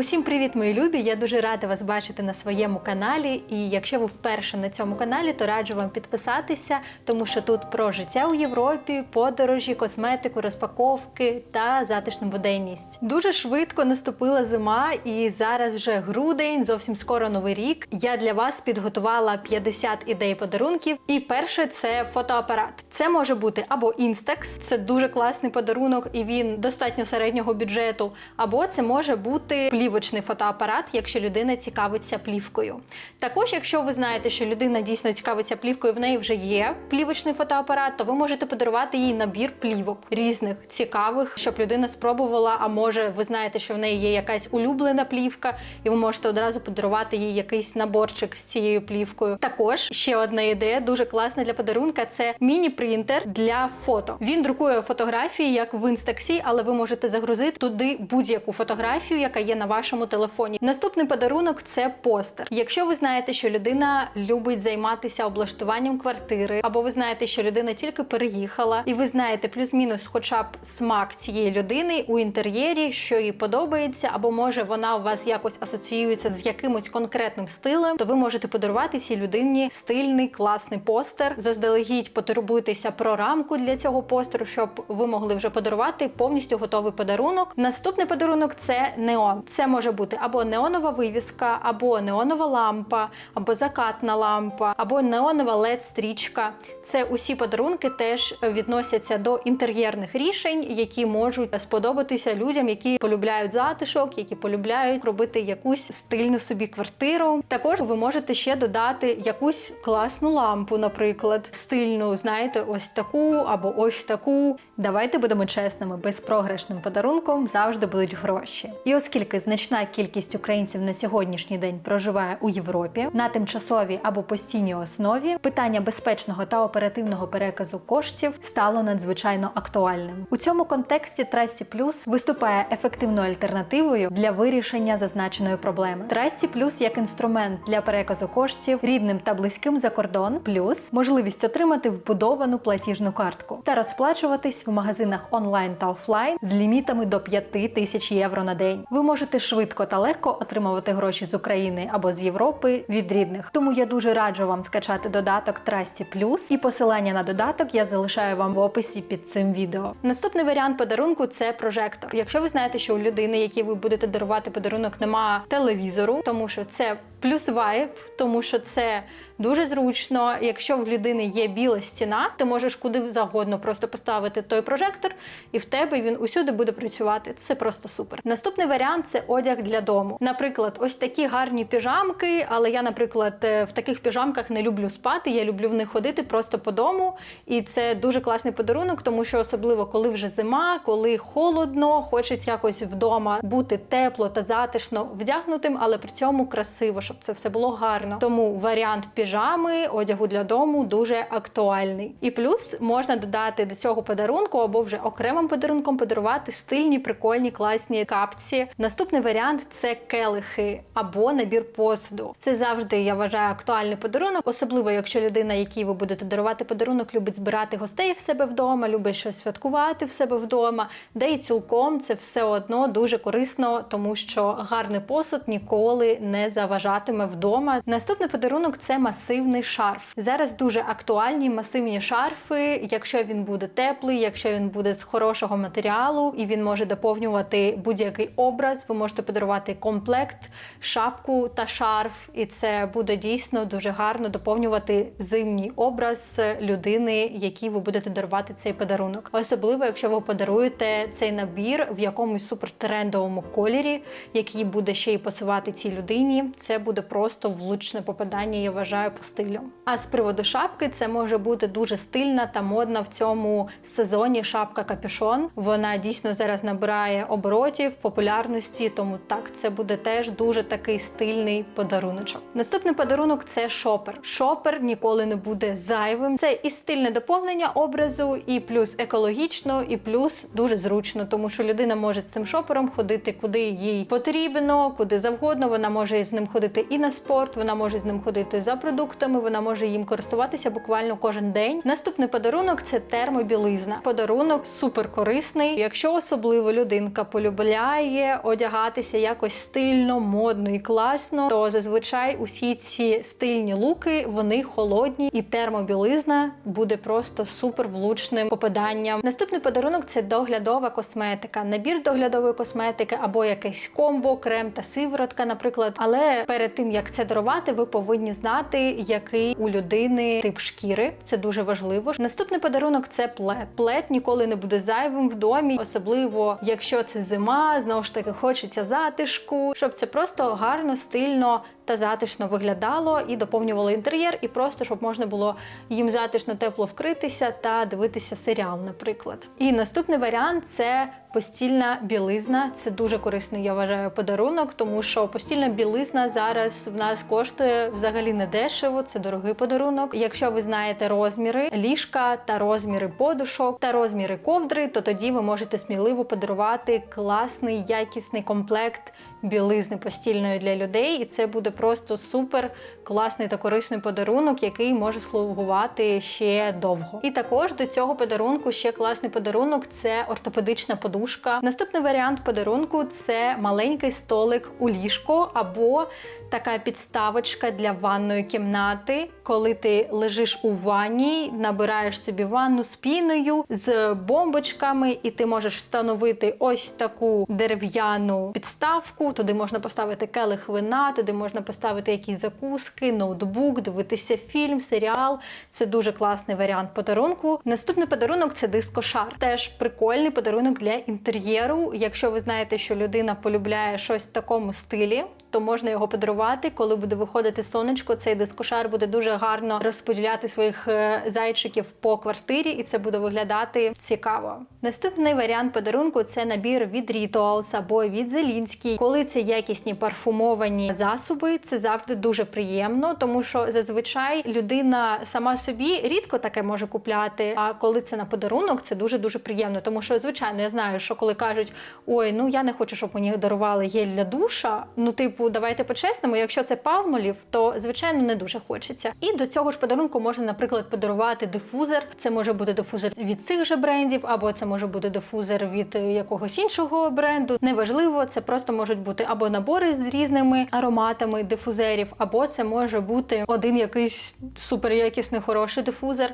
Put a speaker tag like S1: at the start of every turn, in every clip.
S1: Усім привіт, мої любі! Я дуже рада вас бачити на своєму каналі. І якщо ви вперше на цьому каналі, то раджу вам підписатися, тому що тут про життя у Європі, подорожі, косметику, розпаковки та затишну буденність. Дуже швидко наступила зима, і зараз вже грудень, зовсім скоро новий рік. Я для вас підготувала 50 ідей подарунків. І перше це фотоапарат. Це може бути або Instax, це дуже класний подарунок, і він достатньо середнього бюджету, або це може бути плівочний фотоапарат, якщо людина цікавиться плівкою. Також, якщо ви знаєте, що людина дійсно цікавиться плівкою, в неї вже є плівочний фотоапарат, то ви можете подарувати їй набір плівок різних цікавих, щоб людина спробувала. А може, ви знаєте, що в неї є якась улюблена плівка, і ви можете одразу подарувати їй якийсь наборчик з цією плівкою. Також ще одна ідея, дуже класна для подарунка. Це міні-принтер для фото. Він друкує фотографії, як в інстаксі, але ви можете загрузити туди будь-яку фотографію, яка є на вашому телефоні. Наступний подарунок це постер. Якщо ви знаєте, що людина любить займатися облаштуванням квартири, або ви знаєте, що людина тільки переїхала, і ви знаєте плюс-мінус, хоча б смак цієї людини у інтер'єрі, що їй подобається, або може вона у вас якось асоціюється з якимось конкретним стилем, то ви можете подарувати цій людині стильний класний постер. Заздалегідь потурбуйтеся про рамку для цього постеру, щоб ви могли вже подарувати повністю готовий подарунок. Наступний подарунок це неон. Це може бути або неонова вивіска, або неонова лампа, або закатна лампа, або неонова led стрічка. Це усі подарунки теж відносяться до інтер'єрних рішень, які можуть сподобатися людям, які полюбляють затишок, які полюбляють робити якусь стильну собі квартиру. Також ви можете ще додати якусь класну лампу, наприклад, стильну, знаєте, ось таку або ось таку. Давайте будемо чесними, безпрограшним подарунком завжди будуть гроші. І оскільки значна кількість українців на сьогоднішній день проживає у Європі на тимчасовій або постійній основі, питання безпечного та оперативного переказу коштів стало надзвичайно актуальним. У цьому контексті Трасі Плюс виступає ефективною альтернативою для вирішення зазначеної проблеми. Трасі Плюс як інструмент для переказу коштів рідним та близьким за кордон, плюс можливість отримати вбудовану платіжну картку та розплачуватись в магазинах онлайн та офлайн з лімітами до 5 тисяч євро на день. Ви можете швидко та легко отримувати гроші з України або з Європи від рідних. Тому я дуже раджу вам скачати додаток Трасті Плюс, і посилання на додаток я залишаю вам в описі під цим відео. Наступний варіант подарунку це прожектор. Якщо ви знаєте, що у людини, якій ви будете дарувати подарунок, немає телевізору, тому що це плюс вайб, тому що це дуже зручно. Якщо в людини є біла стіна, ти можеш куди завгодно просто поставити той прожектор, і в тебе він усюди буде працювати. Це просто супер. Наступний варіант це одяг для дому. Наприклад, ось такі гарні піжамки, але я, наприклад, е, в таких піжамках не люблю спати. Я люблю в них ходити просто по дому. І це дуже класний подарунок, тому що особливо коли вже зима, коли холодно, хочеться якось вдома бути тепло та затишно вдягнутим, але при цьому красиво, щоб це все було гарно. Тому варіант піжами, одягу для дому дуже актуальний. І плюс можна додати до цього подарунку або вже окремим подарунком подарувати стильні, прикольні, класні капці. Наступний варіант це келихи або набір посуду. Це завжди я вважаю актуальний подарунок, особливо якщо людина, якій ви будете дарувати подарунок, любить збирати гостей в себе вдома, любить щось святкувати в себе вдома, де і цілком це все одно дуже корисно, тому що гарний посуд ніколи не заважатиме вдома. Наступний подарунок це масивний шарф. Зараз дуже актуальні масивні шарфи, якщо він буде теплий, якщо він буде з хорошого матеріалу і він може доповнювати будь-який образ. Ви можете подарувати комплект, шапку та шарф, і це буде дійсно дуже гарно доповнювати зимній образ людини, якій ви будете дарувати цей подарунок. Особливо, якщо ви подаруєте цей набір в якомусь супертрендовому кольорі, який буде ще й пасувати цій людині. Це буде просто влучне попадання, я вважаю, по стилю. А з приводу шапки, це може бути дуже стильна та модна в цьому сезоні шапка капюшон. Вона дійсно зараз набирає оборотів, популярності, тому так це буде теж дуже такий стильний подаруночок. Наступний подарунок це шопер. Шопер ніколи не буде зайвим. Це і стильне доповнення образу, і плюс екологічно, і плюс дуже зручно, тому що людина може з цим шопером ходити куди їй потрібно, куди завгодно. Вона може з ним ходити і на спорт, вона може з ним ходити за продуктами. Вона може їм користуватися буквально кожен день. Наступний подарунок це термобілизна. Подарунок супер корисний. Якщо особливо людинка полюбляє одягатися якось стильно, модно і класно, то зазвичай усі ці стильні луки вони холодні, і термобілизна буде просто супер влучним попаданням. Наступний подарунок це доглядова косметика, набір доглядової косметики або якийсь комбо, крем та сиворотка, наприклад. Але перед тим як це дарувати, ви повинні знати, який у людини тип шкіри. Це дуже важливо. Наступний подарунок це плед. Плед ніколи не буде зайвим в домі, особливо якщо це зима, знову ж таки хочеться затишку, щоб це просто гарно, стильно та затишно виглядало і доповнювало інтер'єр, і просто щоб можна було їм затишно тепло вкритися та дивитися серіал, наприклад. І наступний варіант це постільна білизна. Це дуже корисний, я вважаю, подарунок, тому що постільна білизна зараз в нас коштує взагалі не дешево. Це дорогий подарунок. Якщо ви знаєте розміри ліжка та розміри подушок та розміри ковдри, то тоді ви можете сміливо подарувати класний якісний комплект білизни постільної для людей, і це буде просто супер класний та корисний подарунок, який може слугувати ще довго. І також до цього подарунку ще класний подарунок це ортопедична подушка. Наступний варіант подарунку це маленький столик у ліжко або така підставочка для ванної кімнати, коли ти лежиш у ванні, набираєш собі ванну з піною, з бомбочками, і ти можеш встановити ось таку дерев'яну підставку. Туди можна поставити келих вина, туди можна поставити якісь закуски, ноутбук, дивитися фільм, серіал. Це дуже класний варіант подарунку. Наступний подарунок це дискошар. Теж прикольний подарунок для інтер'єру. Якщо ви знаєте, що людина полюбляє щось в такому стилі. То можна його подарувати, коли буде виходити сонечко. Цей дискошар буде дуже гарно розподіляти своїх е, зайчиків по квартирі, і це буде виглядати цікаво. Наступний варіант подарунку це набір від Rituals або від Зелінський. Коли це якісні парфумовані засоби, це завжди дуже приємно, тому що зазвичай людина сама собі рідко таке може купляти. А коли це на подарунок, це дуже дуже приємно. Тому що, звичайно, я знаю, що коли кажуть, ой, ну я не хочу, щоб мені дарували гель для душа. Ну, типу, давайте по-чесному, якщо це палмолів, то звичайно не дуже хочеться. І до цього ж подарунку можна, наприклад, подарувати дифузор. Це може бути дифузор від цих же брендів, або це може бути дифузор від е, якогось іншого бренду. Неважливо, це просто можуть бути або набори з різними ароматами дифузерів, або це може бути один якийсь суперякісний хороший дифузор.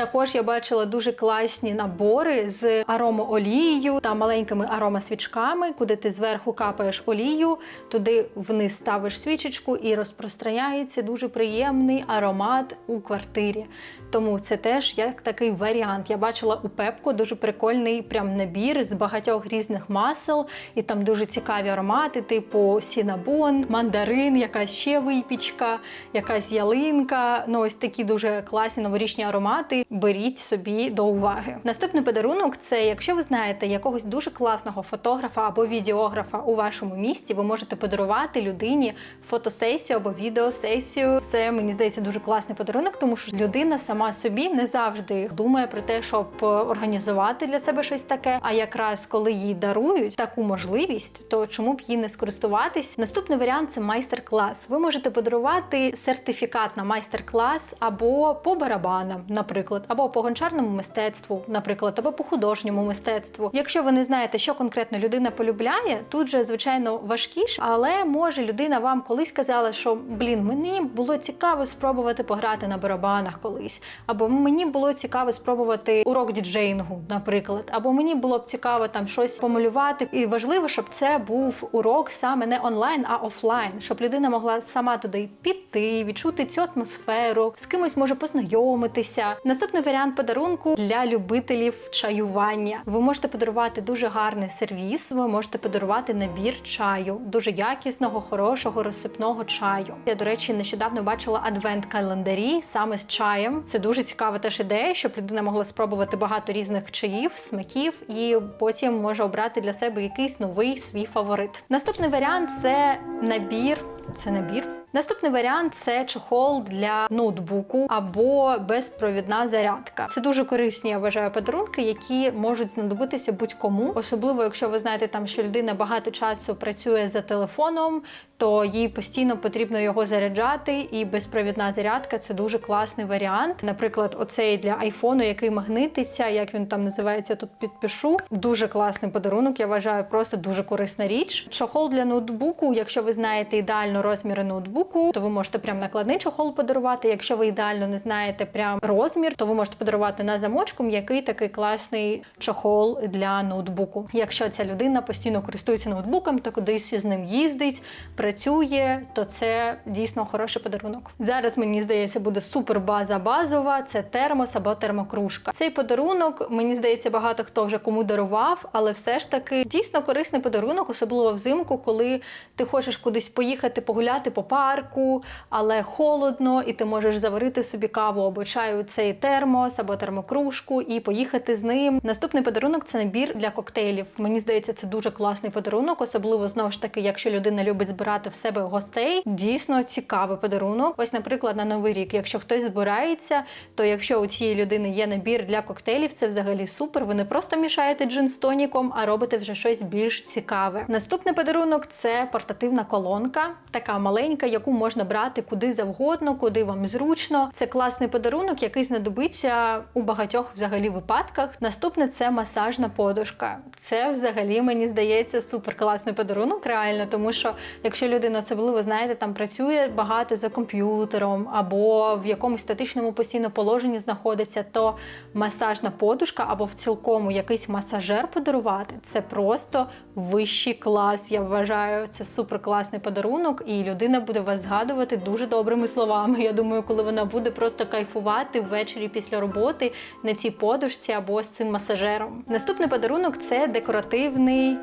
S1: Також я бачила дуже класні набори з аромоолією та маленькими аромасвічками, куди ти зверху капаєш олію, туди вниз ставиш свічечку і розпространяється дуже приємний аромат у квартирі. Тому це теж як такий варіант. Я бачила у Пепко дуже прикольний прям набір з багатьох різних масел, і там дуже цікаві аромати, типу сінабон, мандарин, якась ще випічка, якась ялинка. Ну ось такі дуже класні новорічні аромати. Беріть собі до уваги. Наступний подарунок це якщо ви знаєте якогось дуже класного фотографа або відеографа у вашому місті, ви можете подарувати людині фотосесію або відеосесію. Це мені здається дуже класний подарунок, тому що людина сама собі не завжди думає про те, щоб організувати для себе щось таке. А якраз коли їй дарують таку можливість, то чому б їй не скористуватись? Наступний варіант це майстер-клас. Ви можете подарувати сертифікат на майстер-клас або по барабанам, наприклад, або по гончарному мистецтву, наприклад, або по художньому мистецтву. Якщо ви не знаєте, що конкретно людина полюбляє, тут же звичайно важкіше, але може людина вам колись казала, що блін, мені було цікаво спробувати пограти на барабанах колись, або мені було цікаво спробувати урок діджеїнгу, наприклад, або мені було б цікаво там щось помалювати. І важливо, щоб це був урок саме не онлайн, а офлайн, щоб людина могла сама туди піти, відчути цю атмосферу, з кимось може познайомитися. Наступний варіант подарунку для любителів чаювання. Ви можете подарувати дуже гарний сервіс. Ви можете подарувати набір чаю, дуже якісного, хорошого розсипного чаю. Я, до речі, нещодавно бачила адвент-календарі саме з чаєм. Це дуже цікава теж ідея, щоб людина могла спробувати багато різних чаїв, смаків, і потім може обрати для себе якийсь новий свій фаворит. Наступний варіант це набір це набір. Наступний варіант це чохол для ноутбуку або безпровідна зарядка. Це дуже корисні, я вважаю, подарунки, які можуть знадобитися будь-кому, особливо якщо ви знаєте, там що людина багато часу працює за телефоном, то їй постійно потрібно його заряджати. І безпровідна зарядка це дуже класний варіант. Наприклад, оцей для айфону, який магнититься, як він там називається, тут підпишу. Дуже класний подарунок. Я вважаю, просто дуже корисна річ. Чохол для ноутбуку, якщо ви знаєте ідеально розміри ноутбуку, то ви можете прям накладний чохол подарувати. Якщо ви ідеально не знаєте прям розмір, то ви можете подарувати на замочку м'який такий класний чохол для ноутбуку. Якщо ця людина постійно користується ноутбуком, то кудись з ним їздить, працює, то це дійсно хороший подарунок. Зараз мені здається, буде супер база базова. Це термос або термокружка. Цей подарунок мені здається, багато хто вже кому дарував, але все ж таки дійсно корисний подарунок, особливо взимку, коли ти хочеш кудись поїхати погуляти по парку, але холодно, і ти можеш заварити собі каву або чаю цей термос або термокружку і поїхати з ним. Наступний подарунок це набір для коктейлів. Мені здається, це дуже класний подарунок, особливо знову ж таки, якщо людина любить збирати в себе гостей. Дійсно цікавий подарунок. Ось, наприклад, на новий рік, якщо хтось збирається, то якщо у цієї людини є набір для коктейлів, це взагалі супер. Ви не просто мішаєте джин з тоніком, а робите вже щось більш цікаве. Наступний подарунок це портативна колонка, така маленька, яку можна брати куди завгодно, куди вам зручно. Це класний подарунок, який знадобиться у багатьох взагалі випадках. Наступне це масажна подушка. Це взагалі мені здається супер класний подарунок, реально, тому що якщо людина особливо знаєте, там працює багато за комп'ютером або в якомусь статичному постійно положенні знаходиться, то масажна подушка або в цілкому якийсь масажер подарувати це просто вищий клас. Я вважаю, це супер класний подарунок, і людина буде вас згадувати дуже добрими словами. Я думаю, коли вона буде просто кайфувати ввечері після роботи на цій подушці або з цим масажером. Наступний подарунок це декоративний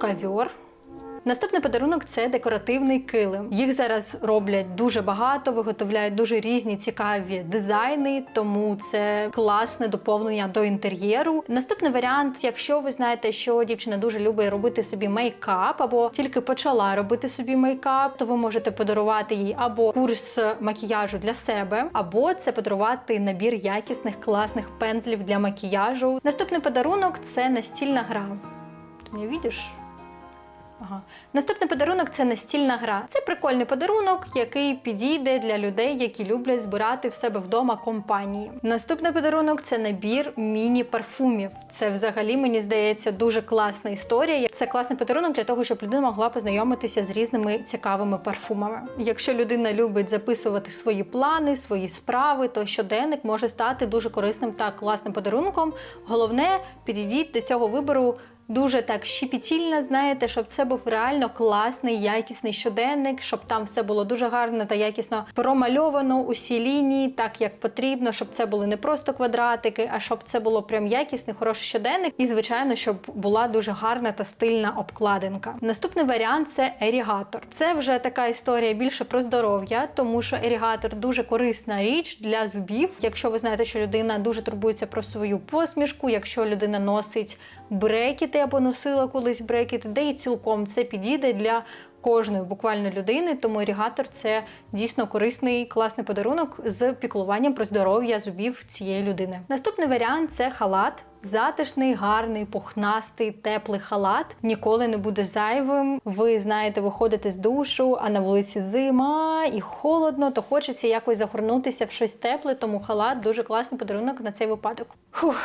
S1: кавьор. Наступний подарунок це декоративний килим. Їх зараз роблять дуже багато, виготовляють дуже різні цікаві дизайни, тому це класне доповнення до інтер'єру. Наступний варіант, якщо ви знаєте, що дівчина дуже любить робити собі мейкап, або тільки почала робити собі мейкап, то ви можете подарувати їй або курс макіяжу для себе, або це подарувати набір якісних класних пензлів для макіяжу. Наступний подарунок це настільна гра. Ти мене бачиш? Ага. Наступний подарунок це настільна гра. Це прикольний подарунок, який підійде для людей, які люблять збирати в себе вдома компанії. Наступний подарунок це набір міні-парфумів. Це взагалі мені здається дуже класна історія. Це класний подарунок для того, щоб людина могла познайомитися з різними цікавими парфумами. Якщо людина любить записувати свої плани, свої справи, то щоденник може стати дуже корисним та класним подарунком. Головне, підійдіть до цього вибору дуже так щепетільно, знаєте, щоб це був реально класний, якісний щоденник, щоб там все було дуже гарно та якісно промальовано усі лінії, так як потрібно, щоб це були не просто квадратики, а щоб це було прям якісний, хороший щоденник. І, звичайно, щоб була дуже гарна та стильна обкладинка. Наступний варіант це ерігатор. Це вже така історія більше про здоров'я, тому що ерігатор дуже корисна річ для зубів. Якщо ви знаєте, що людина дуже турбується про свою посмішку, якщо людина носить брекети або носила колись брекети, де і цілком це підійде для кожної буквально людини. Тому ерігатор це дійсно корисний класний подарунок з піклуванням про здоров'я зубів цієї людини. Наступний варіант це халат. Затишний, гарний, пухнастий, теплий халат ніколи не буде зайвим. Ви знаєте, виходите з душу, а на вулиці зима і холодно, то хочеться якось загорнутися в щось тепле, тому халат дуже класний подарунок на цей випадок. Фух.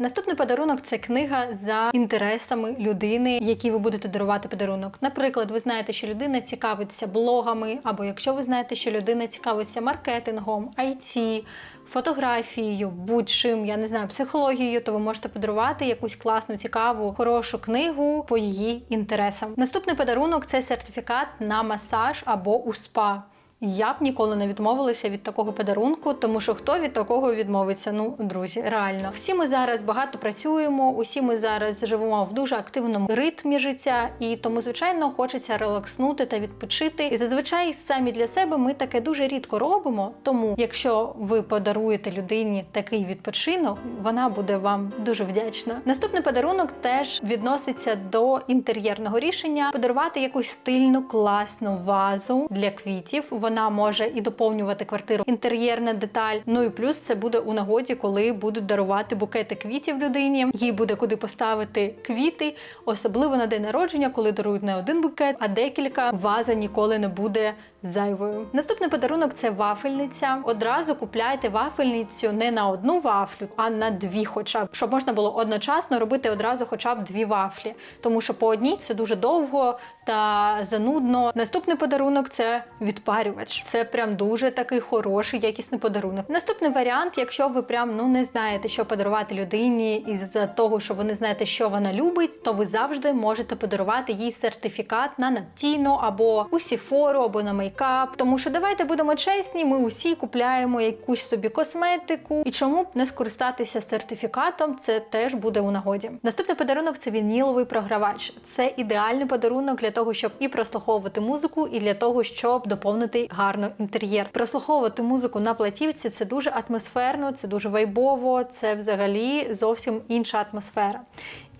S1: Наступний подарунок це книга за інтересами людини, якій ви будете дарувати подарунок. Наприклад, ви знаєте, що людина цікавиться блогами, або якщо ви знаєте, що людина цікавиться маркетингом, IT, фотографією, будь-чим, я не знаю, психологією, то ви можете подарувати якусь класну, цікаву, хорошу книгу по її інтересам. Наступний подарунок це сертифікат на масаж або у спа. Я б ніколи не відмовилася від такого подарунку, тому що хто від такого відмовиться? Ну, друзі, реально. Всі ми зараз багато працюємо, усі ми зараз живемо в дуже активному ритмі життя, і тому, звичайно, хочеться релакснути та відпочити. І зазвичай самі для себе ми таке дуже рідко робимо. Тому, якщо ви подаруєте людині такий відпочинок, вона буде вам дуже вдячна. Наступний подарунок теж відноситься до інтер'єрного рішення: подарувати якусь стильну, класну вазу для квітів. Вона може і доповнювати квартиру інтер'єрна деталь. Ну і плюс це буде у нагоді, коли будуть дарувати букети квітів людині. Їй буде куди поставити квіти, особливо на день народження, коли дарують не один букет, а декілька. Ваза ніколи не буде зайвою. Наступний подарунок це вафельниця. Одразу купляйте вафельницю не на одну вафлю, а на дві, хоча б щоб можна було одночасно робити одразу, хоча б дві вафлі, тому що по одній це дуже довго та занудно. Наступний подарунок це відпарювач. Це прям дуже такий хороший, якісний подарунок. Наступний варіант, якщо ви прям ну не знаєте, що подарувати людині, із того, що ви не знаєте, що вона любить, то ви завжди можете подарувати їй сертифікат на надійну або у сіфору, або на мейкап. Тому що давайте будемо чесні, ми усі купляємо якусь собі косметику, і чому б не скористатися сертифікатом, це теж буде у нагоді. Наступний подарунок це вініловий програвач. Це ідеальний подарунок для того, щоб і прослуховувати музику, і для того, щоб доповнити гарно інтер'єр. Прослуховувати музику на платівці це дуже атмосферно, це дуже вайбово, це взагалі зовсім інша атмосфера.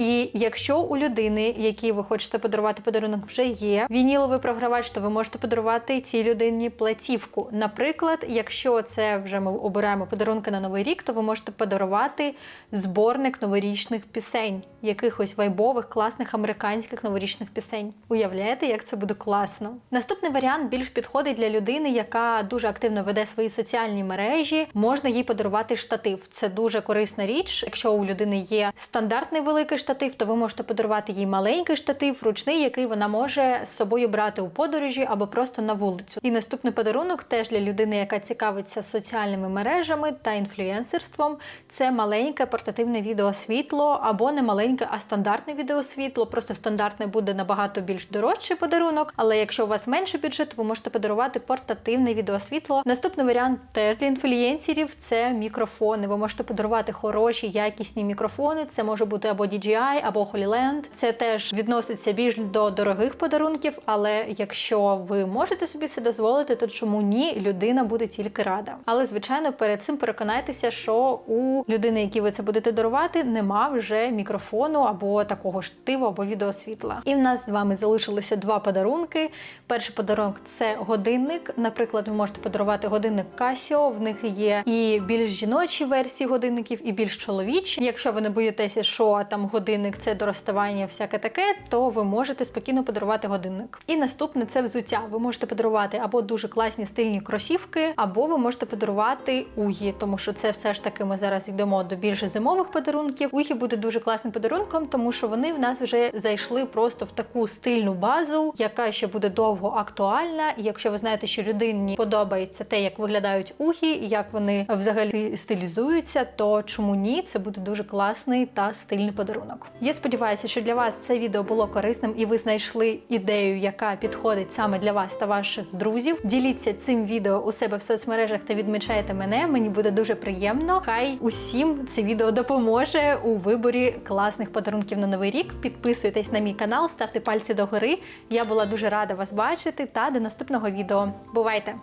S1: І якщо у людини, якій ви хочете подарувати подарунок, вже є вініловий програвач, то ви можете подарувати цій людині платівку. Наприклад, якщо це вже ми обираємо подарунки на новий рік, то ви можете подарувати зборник новорічних пісень, якихось вайбових, класних американських новорічних пісень. Уявляєте, як це буде класно? Наступний варіант більш підходить для людини, яка дуже активно веде свої соціальні мережі. Можна їй подарувати штатив. Це дуже корисна річ. Якщо у людини є стандартний великий штатив, то ви можете подарувати їй маленький штатив, ручний, який вона може з собою брати у подорожі або просто на вулицю. І наступний подарунок теж для людини, яка цікавиться соціальними мережами та інфлюенсерством. Це маленьке портативне відеосвітло або не маленьке, а стандартне відеосвітло. Просто стандартне буде набагато більш дорожчий подарунок. Але якщо у вас менший бюджет, ви можете подарувати портативне відеосвітло. Наступний варіант теж для інфлюенсерів це мікрофони. Ви можете подарувати хороші, якісні мікрофони. Це може бути або DJI, або HoloLens. Це теж відноситься більш до дорогих подарунків. Але якщо ви можете собі це дозволити, то чому ні? Людина буде тільки рада. Але звичайно, перед цим переконайтеся, що у людини, якій ви це будете дарувати, нема вже мікрофону або такого штиву, або відеосвітла. І в нас з вами залишилося два подарунки. Перший подарунок це годинник. Наприклад, ви можете подарувати годинник Casio, В них є і більш жіночі версії годинників, і більш чоловічі. Якщо ви не боїтеся, що там годинник це до розставання, всяке таке, то ви можете спокійно подарувати годинник. І наступне це взуття. Ви можете подарувати або дуже класні стильні кросівки, або ви можете подарувати угі, тому що це все ж таки ми зараз йдемо до більш зимових подарунків. Угі буде дуже класним подарунком, тому що вони в нас вже зайшли просто в таку стильну базу, яка ще буде довго актуальна. І якщо ви знаєте, що людині подобається те, як виглядають угі, і як вони взагалі стилізуються, то чому ні? Це буде дуже класний та стильний подарунок. Я сподіваюся, що для вас це відео було корисним і ви знайшли ідею, яка підходить саме для вас та ваших друзів. Діліться цим відео у себе в соцмережах та відмічайте мене. Мені буде дуже приємно. Хай усім це відео допоможе у виборі класних подарунків на новий рік. Підписуйтесь на мій канал, ставте пальці догори. Я була дуже рада вас бачити та до наступного відео. Бувайте!